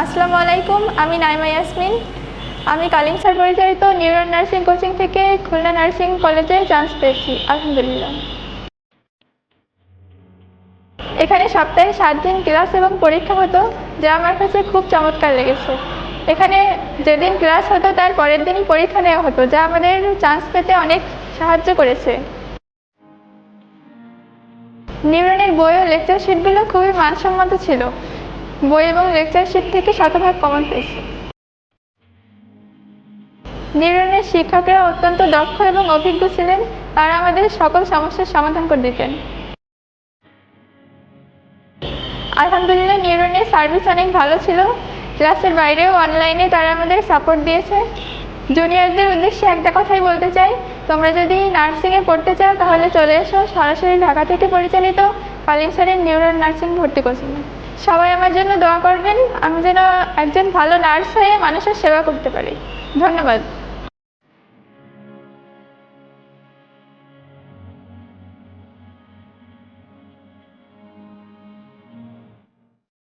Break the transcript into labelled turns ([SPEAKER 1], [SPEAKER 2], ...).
[SPEAKER 1] আসসালামু আলাইকুম, আমি নাইমা ইয়াসমিন। আমি কালিম স্যার পরিচালিত নিউরন নার্সিং কোচিং থেকে খুলনা নার্সিং কলেজে চান্স পেয়েছি, আলহামদুলিল্লাহ। এখানে সপ্তাহে সাত দিন ক্লাস এবং পরীক্ষা হতো, যা আমার কাছে খুব চমৎকার লেগেছে। এখানে যেদিন ক্লাস হতো, তার পরের দিনই পরীক্ষা নেওয়া হতো, যা আমাদের চান্স পেতে অনেক সাহায্য করেছে। নিউরনের বই ও লেকচার শিটগুলো খুবই মানসম্মত ছিল। বই এবং লেকচার শিট থেকে শতভাগ কমন পেয়েছি নিউরনের শিক্ষকরা অত্যন্ত দক্ষ এবং অভিজ্ঞ ছিলেন। তারা আমাদের সকল সমস্যার সমাধান করে দিতেন। আলহামদুলিল্লাহ নিউরনের সার্ভিস অনেক ভালো ছিল। ক্লাসের বাইরেও অনলাইনে তারা আমাদের সাপোর্ট দিয়েছে। জুনিয়রদের উদ্দেশ্যে একটা কথাই বলতে চাই। তোমরা যদি নার্সিংয়ে পড়তে চাও, তাহলে চলে এসো সরাসরি ঢাকা থেকে পরিচালিত কালিম স্যারের নিউরন নার্সিং ভর্তি কোচিংয়ে। সবাই আমার জন্য দোয়া করবেন। আমি যেন একজন ভালো নার্স হয়ে মানুষের সেবা করতে পারি। ধন্যবাদ।